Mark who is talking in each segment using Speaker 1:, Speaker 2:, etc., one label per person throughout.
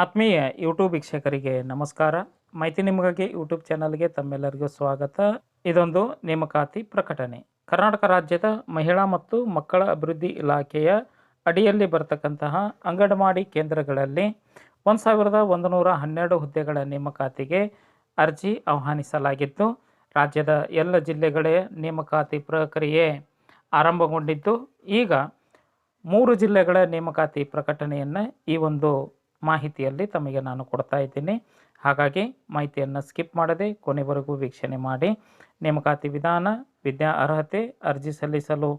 Speaker 1: ಆತ್ಮೀಯ ಯೂಟ್ಯೂಬ್ ವೀಕ್ಷಕರಿಗೆ ನಮಸ್ಕಾರ. ಮಾಹಿತಿ ನಿಮಗಾಗಿ ಯೂಟ್ಯೂಬ್ ಚಾನಲ್ಗೆ ತಮ್ಮೆಲ್ಲರಿಗೂ ಸ್ವಾಗತ. ಇದೊಂದು ನೇಮಕಾತಿ ಪ್ರಕಟಣೆ. ಕರ್ನಾಟಕ ರಾಜ್ಯದ ಮಹಿಳಾ ಮತ್ತು ಮಕ್ಕಳ ಅಭಿವೃದ್ಧಿ ಇಲಾಖೆಯ ಅಡಿಯಲ್ಲಿ ಬರತಕ್ಕಂತಹ ಅಂಗನವಾಡಿ ಕೇಂದ್ರಗಳಲ್ಲಿ ಒಂದು ಸಾವಿರದ ಒಂದು ನೂರ ಹನ್ನೆರಡು ಹುದ್ದೆಗಳ ನೇಮಕಾತಿಗೆ ಅರ್ಜಿ ಆಹ್ವಾನಿಸಲಾಗಿದ್ದು, ರಾಜ್ಯದ ಎಲ್ಲ ಜಿಲ್ಲೆಗಳ ನೇಮಕಾತಿ ಪ್ರಕ್ರಿಯೆ ಆರಂಭಗೊಂಡಿದ್ದು. ಈಗ ಮೂರು ಜಿಲ್ಲೆಗಳ ನೇಮಕಾತಿ ಪ್ರಕಟಣೆಯನ್ನು ಈ ಒಂದು ಮಾಹಿತಿಯಲ್ಲಿ ತಮಗೆ ನಾನು ಕೊಡ್ತಾ ಇದ್ದೀನಿ. ಹಾಗಾಗಿ ಮಾಹಿತಿಯನ್ನು ಸ್ಕಿಪ್ ಮಾಡದೆ ಕೊನೆವರೆಗೂ ವೀಕ್ಷಣೆ ಮಾಡಿ. ನೇಮಕಾತಿ ವಿಧಾನ, ವಿದ್ಯಾ ಅರ್ಹತೆ, ಅರ್ಜಿ ಸಲ್ಲಿಸಲು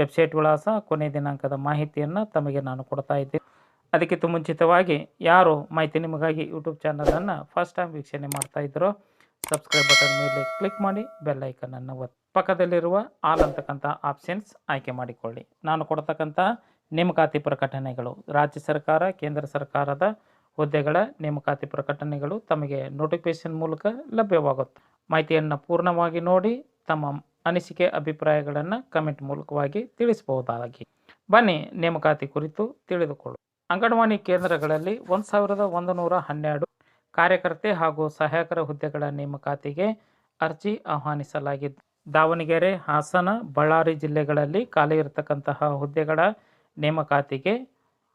Speaker 1: ವೆಬ್ಸೈಟ್ ವಿಳಾಸ, ಕೊನೆ ದಿನಾಂಕದ ಮಾಹಿತಿಯನ್ನು ತಮಗೆ ನಾನು ಕೊಡ್ತಾ ಇದ್ದೀನಿ. ಅದಕ್ಕಿಂತ ಮುಂಚಿತವಾಗಿ ಯಾರು ಮಾಹಿತಿ ನಿಮಗಾಗಿ ಯೂಟ್ಯೂಬ್ ಚಾನಲನ್ನು ಫಸ್ಟ್ ಟೈಮ್ ವೀಕ್ಷಣೆ ಮಾಡ್ತಾ ಇದ್ದರೋ ಸಬ್ಸ್ಕ್ರೈಬ್ ಬಟನ್ ಮೇಲೆ ಕ್ಲಿಕ್ ಮಾಡಿ, ಬೆಲ್ ಐಕನನ್ನು ಒತ್ತಿ. ಪಕ್ಕದಲ್ಲಿರುವ ಆಲ್ ಅಂತಕ್ಕಂಥ ಆಪ್ಷನ್ಸ್ ಆಯ್ಕೆ ಮಾಡಿಕೊಳ್ಳಿ. ನಾನು ಕೊಡ್ತಕ್ಕಂಥ ನೇಮಕಾತಿ ಪ್ರಕಟಣೆಗಳು. ರಾಜ್ಯ ಸರ್ಕಾರ, ಕೇಂದ್ರ ಸರ್ಕಾರದ ಹುದ್ದೆಗಳ ನೇಮಕಾತಿ ಪ್ರಕಟಣೆಗಳು ತಮಗೆ ನೋಟಿಫಿಕೇಶನ್ ಮೂಲಕ ಲಭ್ಯವಾಗುತ್ತೆ. ಮಾಹಿತಿಯನ್ನು ಪೂರ್ಣವಾಗಿ ನೋಡಿ ತಮ್ಮ ಅನಿಸಿಕೆ, ಅಭಿಪ್ರಾಯಗಳನ್ನು ಕಮೆಂಟ್ ಮೂಲಕವಾಗಿ ತಿಳಿಸಬಹುದಾಗಿ. ಬನ್ನಿ ನೇಮಕಾತಿ ಕುರಿತು ತಿಳಿದುಕೊಳ್ಳು ಅಂಗನವಾಡಿ ಕೇಂದ್ರಗಳಲ್ಲಿ ಒಂದು ಸಾವಿರದ ಒಂದು ನೂರ ಹನ್ನೆರಡು ಕಾರ್ಯಕರ್ತೆ ಹಾಗೂ ಸಹಾಯಕರ ಹುದ್ದೆಗಳ ನೇಮಕಾತಿಗೆ ಅರ್ಜಿ ಆಹ್ವಾನಿಸಲಾಗಿದ್ದು, ದಾವಣಗೆರೆ, ಹಾಸನ, ಬಳ್ಳಾರಿ ಜಿಲ್ಲೆಗಳಲ್ಲಿ ಖಾಲಿ ಇರತಕ್ಕಂತಹ ಹುದ್ದೆಗಳ ನೇಮಕಾತಿಗೆ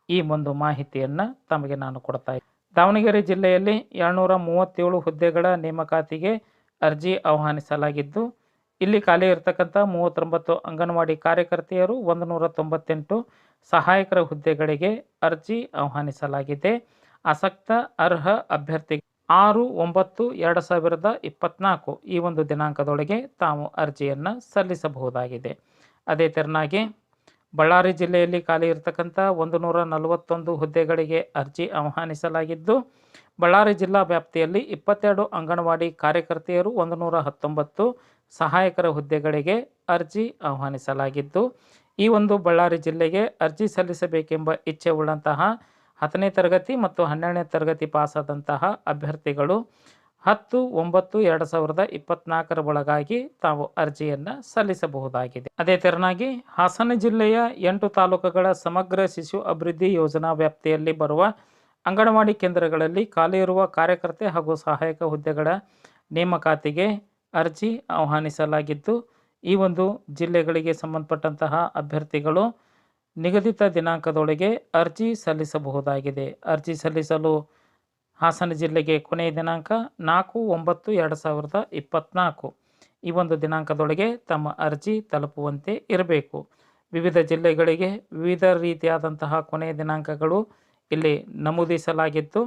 Speaker 1: ಈ ಒಂದು ಮಾಹಿತಿಯನ್ನು ತಮಗೆ ನಾನು ಕೊಡ್ತಾ ದಾವಣಗೆರೆ ಜಿಲ್ಲೆಯಲ್ಲಿ ಏಳ್ನೂರ ಮೂವತ್ತೇಳು ಹುದ್ದೆಗಳ ನೇಮಕಾತಿಗೆ ಅರ್ಜಿ ಆಹ್ವಾನಿಸಲಾಗಿದ್ದು, ಇಲ್ಲಿ ಖಾಲಿ ಇರತಕ್ಕಂಥ ಮೂವತ್ತೊಂಬತ್ತು ಅಂಗನವಾಡಿ ಕಾರ್ಯಕರ್ತೆಯರು ಒಂದು ನೂರ ತೊಂಬತ್ತೆಂಟು ಸಹಾಯಕರ ಹುದ್ದೆಗಳಿಗೆ ಅರ್ಜಿ ಆಹ್ವಾನಿಸಲಾಗಿದೆ. ಆಸಕ್ತ, ಅರ್ಹ ಅಭ್ಯರ್ಥಿ ಆರು, ಒಂಬತ್ತು, ಎರಡು ಸಾವಿರದ ಇಪ್ಪತ್ತ್ನಾಲ್ಕು ಈ ಒಂದು ದಿನಾಂಕದೊಳಗೆ ತಾವು ಅರ್ಜಿಯನ್ನು ಸಲ್ಲಿಸಬಹುದಾಗಿದೆ. ಅದೇ ತೆರನಾಗಿ ಬಳ್ಳಾರಿ ಜಿಲ್ಲೆಯಲ್ಲಿ ಖಾಲಿ ಇರತಕ್ಕಂಥ ಒಂದು ನೂರ ನಲವತ್ತೊಂದು ಹುದ್ದೆಗಳಿಗೆ ಅರ್ಜಿ ಆಹ್ವಾನಿಸಲಾಗಿದ್ದು, ಬಳ್ಳಾರಿ ಜಿಲ್ಲಾ ವ್ಯಾಪ್ತಿಯಲ್ಲಿ ಇಪ್ಪತ್ತೆರಡು ಅಂಗನವಾಡಿ ಕಾರ್ಯಕರ್ತೆಯರು ಒಂದು ನೂರ ಹತ್ತೊಂಬತ್ತು ಸಹಾಯಕರ ಹುದ್ದೆಗಳಿಗೆ ಅರ್ಜಿ ಆಹ್ವಾನಿಸಲಾಗಿದ್ದು, ಈ ಒಂದು ಬಳ್ಳಾರಿ ಜಿಲ್ಲೆಗೆ ಅರ್ಜಿ ಸಲ್ಲಿಸಬೇಕೆಂಬ ಇಚ್ಛೆ ಉಳ್ಳಂತಹ ಹತ್ತನೇ ತರಗತಿ ಮತ್ತು ಹನ್ನೆರಡನೇ ತರಗತಿ ಪಾಸಾದಂತಹ ಅಭ್ಯರ್ಥಿಗಳು ಹತ್ತು ಒಂಬತ್ತು ಎರಡು ಸಾವಿರದ ಇಪ್ಪತ್ನಾಲ್ಕರ ಒಳಗಾಗಿ ತಾವು ಅರ್ಜಿಯನ್ನು ಸಲ್ಲಿಸಬಹುದಾಗಿದೆ. ಅದೇ ತೆರನಾಗಿ ಹಾಸನ ಜಿಲ್ಲೆಯ ಎಂಟು ತಾಲೂಕುಗಳ ಸಮಗ್ರ ಶಿಶು ಅಭಿವೃದ್ಧಿ ಯೋಜನಾ ವ್ಯಾಪ್ತಿಯಲ್ಲಿ ಬರುವ ಅಂಗನವಾಡಿ ಕೇಂದ್ರಗಳಲ್ಲಿ ಖಾಲಿ ಇರುವ ಕಾರ್ಯಕರ್ತೆ ಹಾಗೂ ಸಹಾಯಕ ಹುದ್ದೆಗಳ ನೇಮಕಾತಿಗೆ ಅರ್ಜಿ ಆಹ್ವಾನಿಸಲಾಗಿದ್ದು, ಈ ಒಂದು ಜಿಲ್ಲೆಗಳಿಗೆ ಸಂಬಂಧಪಟ್ಟಂತಹ ಅಭ್ಯರ್ಥಿಗಳು ನಿಗದಿತ ದಿನಾಂಕದೊಳಗೆ ಅರ್ಜಿ ಸಲ್ಲಿಸಬಹುದಾಗಿದೆ. ಅರ್ಜಿ ಸಲ್ಲಿಸಲು ಹಾಸನ ಜಿಲ್ಲೆಗೆ ಕೊನೆಯ ದಿನಾಂಕ ನಾಲ್ಕು ಒಂಬತ್ತು ಎರಡು ಸಾವಿರದ ಇಪ್ಪತ್ತ್ನಾಲ್ಕು ಈ ಒಂದು ದಿನಾಂಕದೊಳಗೆ ತಮ್ಮ ಅರ್ಜಿ ತಲುಪುವಂತೆ ಇರಬೇಕು. ವಿವಿಧ ಜಿಲ್ಲೆಗಳಿಗೆ ವಿವಿಧ ರೀತಿಯಾದಂತಹ ಕೊನೆಯ ದಿನಾಂಕಗಳು ಇಲ್ಲಿ ನಮೂದಿಸಲಾಗಿದ್ದು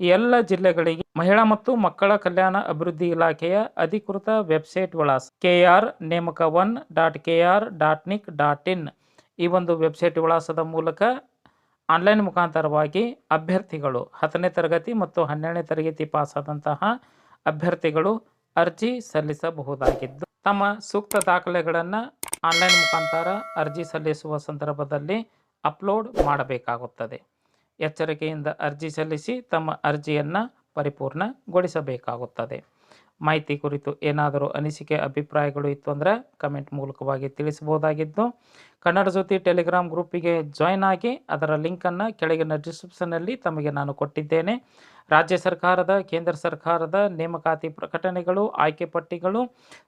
Speaker 1: ಎಲ್ಲ ಜಿಲ್ಲೆಗಳಿಗೆ ಮಹಿಳಾ ಮತ್ತು ಮಕ್ಕಳ ಕಲ್ಯಾಣ ಅಭಿವೃದ್ಧಿ ಇಲಾಖೆಯ ಅಧಿಕೃತ ವೆಬ್ಸೈಟ್ ವಿಳಾಸ ಕೆ ಆರ್ ನೇಮಕ one dot K R dot NIC dot in ಈ ಒಂದು ವೆಬ್ಸೈಟ್ ವಿಳಾಸದ ಮೂಲಕ ಆನ್ಲೈನ್ ಮುಖಾಂತರವಾಗಿ ಅಭ್ಯರ್ಥಿಗಳು ಹತ್ತನೇ ತರಗತಿ ಮತ್ತು ಹನ್ನೆರಡನೇ ತರಗತಿ ಪಾಸಾದಂತಹ ಅಭ್ಯರ್ಥಿಗಳು ಅರ್ಜಿ ಸಲ್ಲಿಸಬಹುದಾಗಿದ್ದು, ತಮ್ಮ ಸೂಕ್ತ ದಾಖಲೆಗಳನ್ನು ಆನ್ಲೈನ್ ಮುಖಾಂತರ ಅರ್ಜಿ ಸಲ್ಲಿಸುವ ಸಂದರ್ಭದಲ್ಲಿ ಅಪ್ಲೋಡ್ ಮಾಡಬೇಕಾಗುತ್ತದೆ. ಎಚ್ಚರಿಕೆಯಿಂದ ಅರ್ಜಿ ಸಲ್ಲಿಸಿ ತಮ್ಮ ಅರ್ಜಿಯನ್ನು ಪರಿಪೂರ್ಣಗೊಳಿಸಬೇಕಾಗುತ್ತದೆ. ಮಾಹಿತಿ ಕುರಿತು ಏನಾದರೂ ಅನಿಸಿಕೆ, ಅಭಿಪ್ರಾಯಗಳು ಇತ್ತು ಅಂದರೆ ಕಮೆಂಟ್ ಮೂಲಕವಾಗಿ ತಿಳಿಸಬಹುದಾಗಿದ್ದು ಕನ್ನಡ ಜ್ಯೋತಿ ಟೆಲಿಗ್ರಾಮ್ ಗ್ರೂಪಿಗೆ ಜಾಯ್ನ್ ಆಗಿ ಅದರ ಲಿಂಕನ್ನು ಕೆಳಗಿನ ಡಿಸ್ಕ್ರಿಪ್ಷನಲ್ಲಿ ತಮಗೆ ನಾನು ಕೊಟ್ಟಿದ್ದೇನೆ. ರಾಜ್ಯ ಸರ್ಕಾರದ, ಕೇಂದ್ರ ಸರ್ಕಾರದ ನೇಮಕಾತಿ ಪ್ರಕಟಣೆಗಳು, ಆಯ್ಕೆ ಪಟ್ಟಿಗಳು,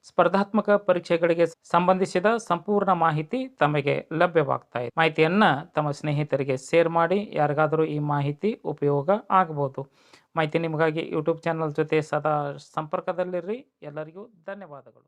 Speaker 1: ಸ್ಪರ್ಧಾತ್ಮಕ ಪರೀಕ್ಷೆಗಳಿಗೆ ಸಂಬಂಧಿಸಿದ ಸಂಪೂರ್ಣ ಮಾಹಿತಿ ತಮಗೆ ಲಭ್ಯವಾಗ್ತಾ ಇದೆ. ಮಾಹಿತಿಯನ್ನು ತಮ್ಮ ಸ್ನೇಹಿತರಿಗೆ ಶೇರ್ ಮಾಡಿ, ಯಾರಿಗಾದರೂ ಈ ಮಾಹಿತಿ ಉಪಯೋಗ ಆಗಬಹುದು ಮಾಹಿತಿ ನಿಮಗಾಗಿ ಯೂಟ್ಯೂಬ್ ಚಾನಲ್ ಜೊತೆ ಸದಾ ಸಂಪರ್ಕದಲ್ಲಿರ್ರಿ ಎಲ್ಲರಿಗೂ ಧನ್ಯವಾದಗಳು.